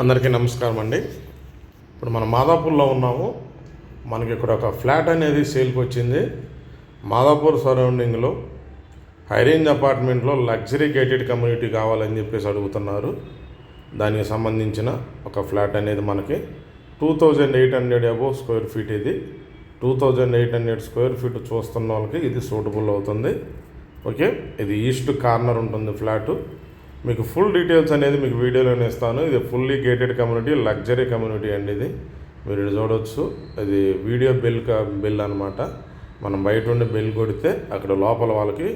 అందరికీ నమస్కారం అండి. ఇప్పుడు మనం మాదాపూర్లో ఉన్నాము. మనకి ఇక్కడ ఒక ఫ్లాట్ అనేది సేల్కి వచ్చింది. మాదాపూర్ సరౌండింగ్లో హైరేంజ్ అపార్ట్మెంట్లో లగ్జరీ గేటెడ్ కమ్యూనిటీ కావాలని చెప్పేసి అడుగుతున్నారు. దానికి సంబంధించిన ఒక ఫ్లాట్ అనేది మనకి two thousand eight hundred above square feet ఇది. Two thousand eight hundred square feet చూస్తున్న వాళ్ళకి ఇది సూటబుల్ అవుతుంది. ఓకే? ఇది ఈస్ట్ కార్నర్ ఉంటుంది ఫ్లాటు. మీకు ఫుల్ డీటెయిల్స్ అనేది మీకు వీడియోలోనే ఇస్తాను. ఇది fully gated community luxury community అండి ఇది. మీరు చూడవచ్చు ఇది వీడియో బిల్ బిల్ అనమాట మనం బయట ఉండి బిల్ కొడితే అక్కడ లోపల వాళ్ళకి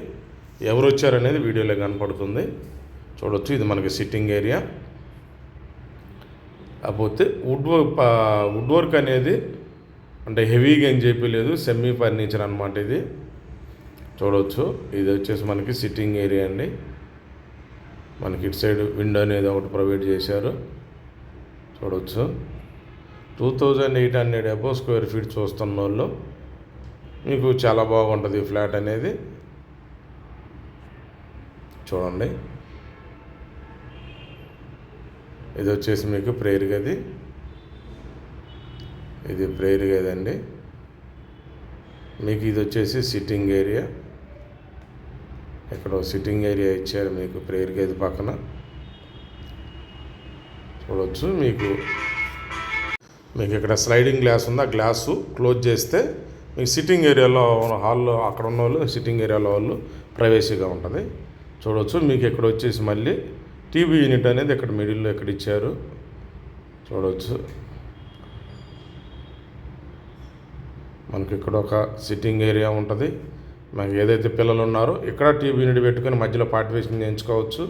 ఎవరు వచ్చారనేది వీడియోలో కనపడుతుంది. చూడవచ్చు ఇది మనకి సిట్టింగ్ ఏరియా కాకపోతే వుడ్ వర్క్ వుడ్ వర్క్ అనేది అంటే హెవీగా ఏం చెప్పలేదు సెమీ ఫర్నిచర్ అనమాట ఇది. చూడవచ్చు ఇది వచ్చేసి మనకి సిట్టింగ్ ఏరియా అండి. మనకి ఇటు సైడ్ విండో అనేది ఒకటి ప్రొవైడ్ చేశారు. చూడవచ్చు two thousand eight hundred above square feet చూస్తున్న వాళ్ళు మీకు చాలా బాగుంటుంది ఈ ఫ్లాట్ అనేది. చూడండి. ఇది వచ్చేసి మీకు ప్రేయర్ గది. ఇది ప్రేయర్ గది అండి మీకు ఇది వచ్చేసి సిట్టింగ్ ఏరియా. ఇక్కడ సిట్టింగ్ ఏరియా ఇచ్చారు మీకు ప్రేయర్ గది పక్కన. చూడవచ్చు మీకు. మీకు ఇక్కడ స్లైడింగ్ గ్లాస్ ఉంది? ఆ గ్లాసు క్లోజ్ చేస్తే మీకు సిట్టింగ్ ఏరియాలో హాల్లో అక్కడ ఉన్న వాళ్ళు సిట్టింగ్ ఏరియాలో వాళ్ళు ప్రైవేసీగా ఉంటుంది. చూడవచ్చు మీకు ఇక్కడ వచ్చేసి మళ్ళీ టీవీ యూనిట్ అనేది ఇక్కడ మిడిల్లో ఇక్కడ ఇచ్చారు. చూడవచ్చు మనకి ఇక్కడ ఒక సిట్టింగ్ ఏరియా ఉంటుంది. మనకి ఏదైతే పిల్లలు ఉన్నారో ఇక్కడ టీవీ యూనిట్ పెట్టుకొని మధ్యలో పార్టివేషన్ చేయించుకోవచ్చు.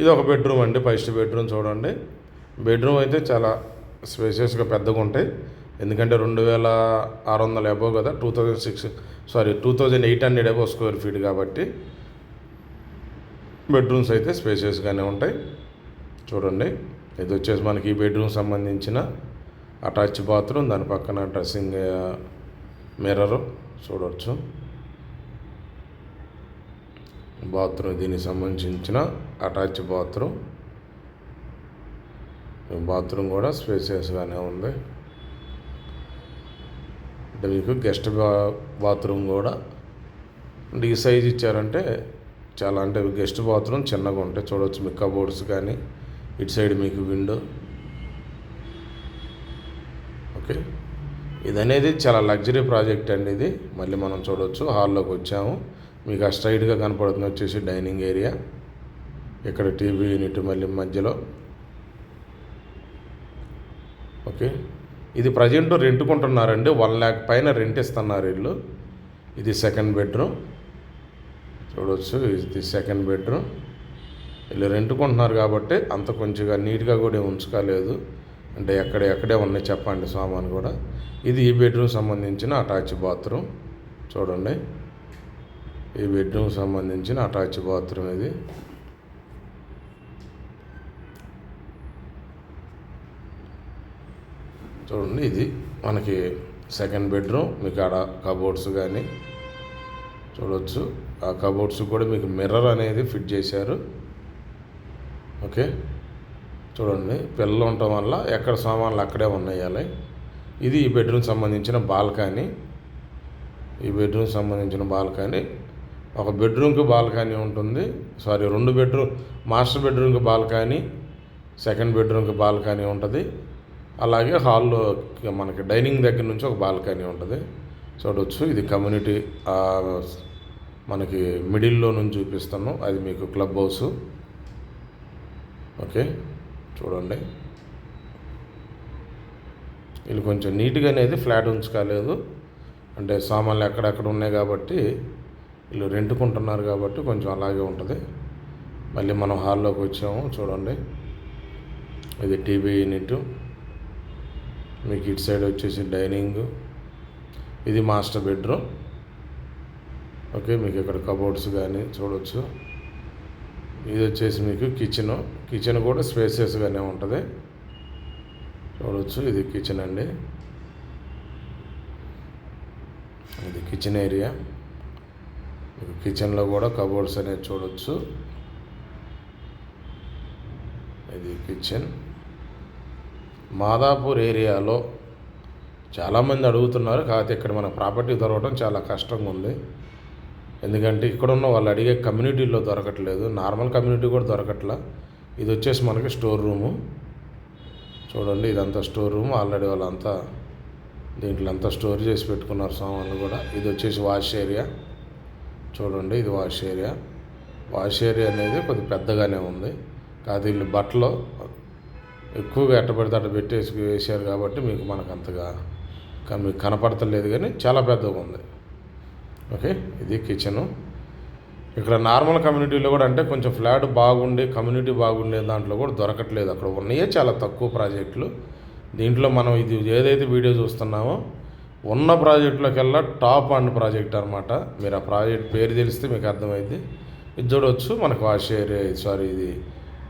ఇది ఒక బెడ్రూమ్ అండి ఫస్ట్ బెడ్రూమ్ చూడండి. బెడ్రూమ్ అయితే చాలా స్పేసియస్గా పెద్దగా ఉంటాయి. ఎందుకంటే రెండు వేల ఆరు వందల ఎబో కదా two thousand six sorry two thousand eight hundred above square feet కాబట్టి బెడ్రూమ్స్ అయితే స్పేసియస్గానే ఉంటాయి. చూడండి ఇది వచ్చేసి మనకి ఈ బెడ్రూమ్ సంబంధించిన అటాచ్ బాత్రూమ్ దాని పక్కన డ్రెస్సింగ్ మిర్రర్ చూడవచ్చు బాత్రూమ్ దీనికి సంబంధించిన అటాచ్ బాత్రూమ్. బాత్రూమ్ కూడా స్పేసియస్గానే ఉంది. అంటే మీకు గెస్ట్ బా బాత్రూమ్ కూడా అంటే ఈ సైజ్ ఇచ్చారంటే చాలా అంటే గెస్ట్ బాత్రూమ్ చిన్నగా ఉంటాయి చూడవచ్చు మీ కబోర్డ్స్ కానీ ఇటు సైడ్ మీకు విండో. ఓకే. ఇది అనేది చాలా లగ్జరీ ప్రాజెక్ట్ అండి ఇది. మళ్ళీ మనం చూడవచ్చు హాల్లోకి వచ్చాము. మీకు ఆ స్ట్రైట్గా కనపడుతుంది వచ్చేసి డైనింగ్ ఏరియా. ఇక్కడ టీవీ యూనిట్ మళ్ళీ మధ్యలో. ఓకే. ఇది ప్రజెంట్ కొంటున్నారండి వన్ ల్యాక్ పైన రెంట్ ఇస్తున్నారు వీళ్ళు ఇది సెకండ్ బెడ్రూమ్. చూడవచ్చు ఇది సెకండ్ బెడ్రూమ్. వీళ్ళు రెంట్కుంటున్నారు కాబట్టి అంత కొంచెంగా నీట్గా కూడా ఉంచుకోలేదు. అంటే ఎక్కడ ఎక్కడే ఉన్నాయి చెప్పండి సామాన్ కూడా. ఇది ఈ బెడ్రూమ్ సంబంధించిన అటాచ్ బాత్రూమ్. చూడండి. ఈ బెడ్రూమ్ సంబంధించిన అటాచ్ బాత్రూమ్ ఇది. చూడండి ఇది మనకి సెకండ్ బెడ్రూమ్ మీకు ఆడ కబోర్డ్స్ కానీ చూడవచ్చు ఆ కబోర్డ్స్ కూడా మీకు మిర్రర్ అనేది ఫిట్ చేశారు. ఓకే? చూడండి పిల్లలు ఉండటం వల్ల ఎక్కడ సామాన్లు అక్కడే ఉన్నాయాలి. ఇది ఈ బెడ్రూమ్ సంబంధించిన బాల్కనీ. ఈ బెడ్రూమ్ సంబంధించిన బాల్కనీ. ఒక బెడ్రూమ్కి బాల్కనీ ఉంటుంది. సారీ రెండు బెడ్రూమ్ మాస్టర్ బెడ్రూమ్కి బాల్కనీ సెకండ్ బెడ్రూమ్కి బాల్కనీ ఉంటుంది. అలాగే హాల్లో మనకి డైనింగ్ దగ్గర నుంచి ఒక బాల్కనీ ఉంటుంది. చూడవచ్చు ఇది కమ్యూనిటీ మనకి మిడిల్లో నుంచి చూపిస్తాను అది మీకు క్లబ్ హౌస్. ఓకే చూడండి. వీళ్ళు కొంచెం నీట్గా అనేది ఫ్లాట్ ఉంచుకోలేదు. అంటే సామాన్లు ఎక్కడెక్కడ ఉన్నాయి కాబట్టి వీళ్ళు రెంట్కుంటున్నారు కాబట్టి కొంచెం అలాగే ఉంటుంది. మళ్ళీ మనం హాల్లోకి వచ్చాము చూడండి. ఇది టీవీ యూనిట్. మీకు ఇటు సైడ్ వచ్చేసి డైనింగ్. ఇది మాస్టర్ బెడ్రూమ్. ఓకే మీకు ఇక్కడ కబోర్డ్స్ కానీ చూడవచ్చు ఇది వచ్చేసి మీకు కిచెన్. కిచెన్ కూడా స్పేసెస్గానే ఉంటుంది. చూడవచ్చు ఇది కిచెన్ అండి. ఇది కిచెన్ ఏరియా. కిచెన్లో కూడా కబోర్డ్స్ అనేది చూడవచ్చు ఇది కిచెన్. మాదాపూర్ ఏరియాలో చాలామంది అడుగుతున్నారు కాకపోతే ఇక్కడ మన ప్రాపర్టీ దొరకడం చాలా కష్టంగా ఉంది. ఎందుకంటే ఇక్కడ ఉన్న వాళ్ళు అడిగే కమ్యూనిటీలో దొరకట్లేదు నార్మల్ కమ్యూనిటీ కూడా దొరకట్లా. ఇది వచ్చేసి మనకి స్టోర్ రూము. చూడండి ఇదంతా స్టోర్ రూమ్. ఆల్రెడీ వాళ్ళంతా దీంట్లో అంతా స్టోర్ చేసి పెట్టుకున్నారు సామాన్లు కూడా. ఇది వచ్చేసి వాష్ ఏరియా. చూడండి ఇది వాష్ ఏరియా. వాష్ ఏరియా అనేది కొద్ది పెద్దగానే ఉంది. కాదు వీళ్ళు బట్టలు ఎక్కువగా ఎట్టబడితే అట్ట పెట్టేసి వేసారు కాబట్టి మీకు మనకు అంతగా మీకు కనపడతలేదు కానీ చాలా పెద్దగా ఉంది. ఓకే ఇది కిచెను ఇక్కడ నార్మల్ కమ్యూనిటీలో కూడా అంటే కొంచెం ఫ్లాట్ బాగుండే కమ్యూనిటీ బాగుండే దాంట్లో కూడా దొరకట్లేదు. అక్కడ ఉన్నాయే చాలా తక్కువ ప్రాజెక్టులు. దీంట్లో మనం ఇది ఏదైతే వీడియో చూస్తున్నామో ఉన్న ప్రాజెక్టులోకెల్లా టాప్ అండ్ ప్రాజెక్ట్ అనమాట మీరు ఆ ప్రాజెక్ట్ పేరు తెలిస్తే మీకు అర్థమైంది ఇది చూడవచ్చు మనకు వాష్ ఏరియా సారీ ఇది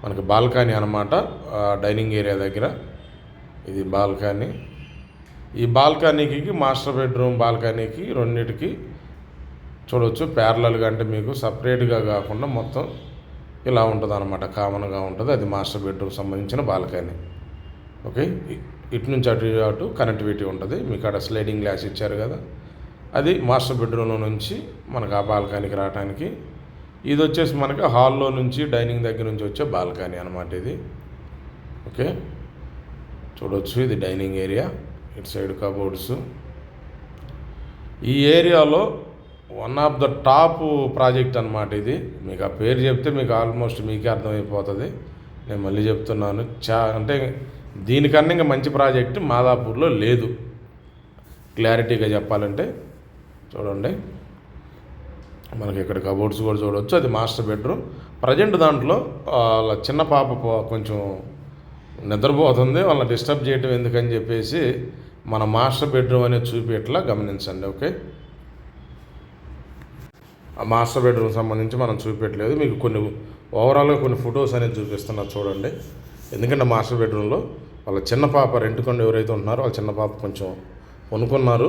మనకి బాల్కనీ అనమాట డైనింగ్ ఏరియా దగ్గర. ఇది బాల్కనీ. ఈ బాల్కనీకి మాస్టర్ బెడ్రూమ్ బాల్కనీకి రెండింటికి చూడవచ్చు ప్యారలల్గా అంటే మీకు సపరేట్గా కాకుండా మొత్తం ఇలా ఉంటుంది అనమాట కామన్గా ఉంటుంది అది మాస్టర్ బెడ్రూమ్ సంబంధించిన బాల్కనీ. ఓకే? ఇటు నుంచి అటు అటు కనెక్టివిటీ ఉంటుంది. మీకు అక్కడ స్లైడింగ్ గ్లాస్ ఇచ్చారు కదా. అది మాస్టర్ బెడ్రూమ్లో నుంచి మనకు ఆ బాల్కనీకి రావడానికి ఇది వచ్చేసి మనకి హాల్లో నుంచి డైనింగ్ దగ్గర నుంచి వచ్చే బాల్కనీ అనమాట ఇది. ఓకే? చూడవచ్చు ఇది డైనింగ్ ఏరియా ఇటు సైడ్ కబోర్డ్స్ ఈ ఏరియాలో one of the top project అనమాట ఇది. మీకు ఆ పేరు చెప్తే మీకు ఆల్మోస్ట్ మీకే అర్థమైపోతుంది. నేను మళ్ళీ చెప్తున్నాను. చా అంటే దీనికన్నా ఇంకా మంచి ప్రాజెక్ట్ మాదాపూర్లో లేదు. క్లారిటీగా చెప్పాలంటే చూడండి. మనకి ఇక్కడ కబోర్డ్స్ కూడా చూడవచ్చు అది మాస్టర్ బెడ్రూమ్. ప్రజెంట్ దాంట్లో వాళ్ళ చిన్న పాప కొంచెం నిద్రపోతుంది. వాళ్ళని డిస్టర్బ్ చేయటం ఎందుకని చెప్పేసి మన మాస్టర్ బెడ్రూమ్ అనేది చూపేట్లా గమనించండి ఓకే? ఆ మాస్టర్ బెడ్రూమ్ సంబంధించి మనం చూపెట్టలేదు మీకు కొన్ని ఓవరాల్గా కొన్ని ఫొటోస్ అనేది చూపిస్తున్నా చూడండి. ఎందుకంటే మాస్టర్ బెడ్రూమ్లో వాళ్ళ చిన్న పాప రెంట్కొని ఎవరైతే ఉంటున్నారో వాళ్ళ చిన్న పాప కొంచెం కొనుక్కున్నారు.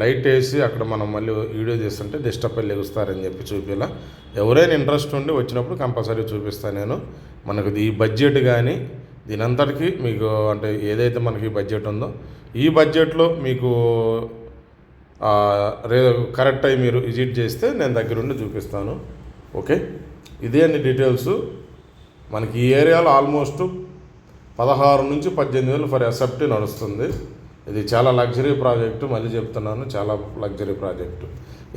లైట్ వేసి అక్కడ మనం మళ్ళీ వీడియో చేస్తుంటే డిస్టర్బ్ అయ్యి లెగుస్తారని చెప్పి చూపేలా. ఎవరైనా ఇంట్రెస్ట్ ఉండి వచ్చినప్పుడు కంపల్సరీ చూపిస్తాను నేను. మనకు ఈ బడ్జెట్ కానీ దీనంతటికీ మీకు అంటే ఏదైతే మనకి బడ్జెట్ ఉందో ఈ బడ్జెట్లో మీకు రే కరెక్ట్ అయ్యి మీరు విజిట్ చేస్తే నేను దగ్గరుండి చూపిస్తాను. ఓకే? ఇదే అన్ని డీటెయిల్స్. మనకి ఈ ఏరియాలో ఆల్మోస్ట్ పదహారు నుంచి పద్దెనిమిది వేలు ఫర్ ఎసెప్టీ నడుస్తుంది. ఇది చాలా లగ్జరీ ప్రాజెక్టు మళ్ళీ చెప్తున్నాను చాలా లగ్జరీ ప్రాజెక్టు.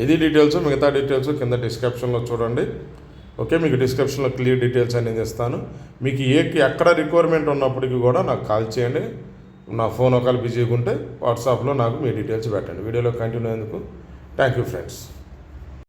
ఇది డీటెయిల్స్ మిగతా డీటెయిల్స్ కింద డిస్క్రిప్షన్లో చూడండి. ఓకే మీకు డిస్క్రిప్షన్లో క్లియర్ డీటెయిల్స్ అనేది ఇస్తాను మీకు ఏ ఎక్కడ రిక్వైర్మెంట్ ఉన్నప్పటికీ కూడా నాకు కాల్ చేయండి. నా ఫోన్ ఒకవేళ బిజీగా ఉంటే వాట్సాప్లో నాకు మీ డీటెయిల్స్ పెట్టండి. వీడియోలో కంటిన్యూ అయ్యేందుకు థ్యాంక్ యూ ఫ్రెండ్స్.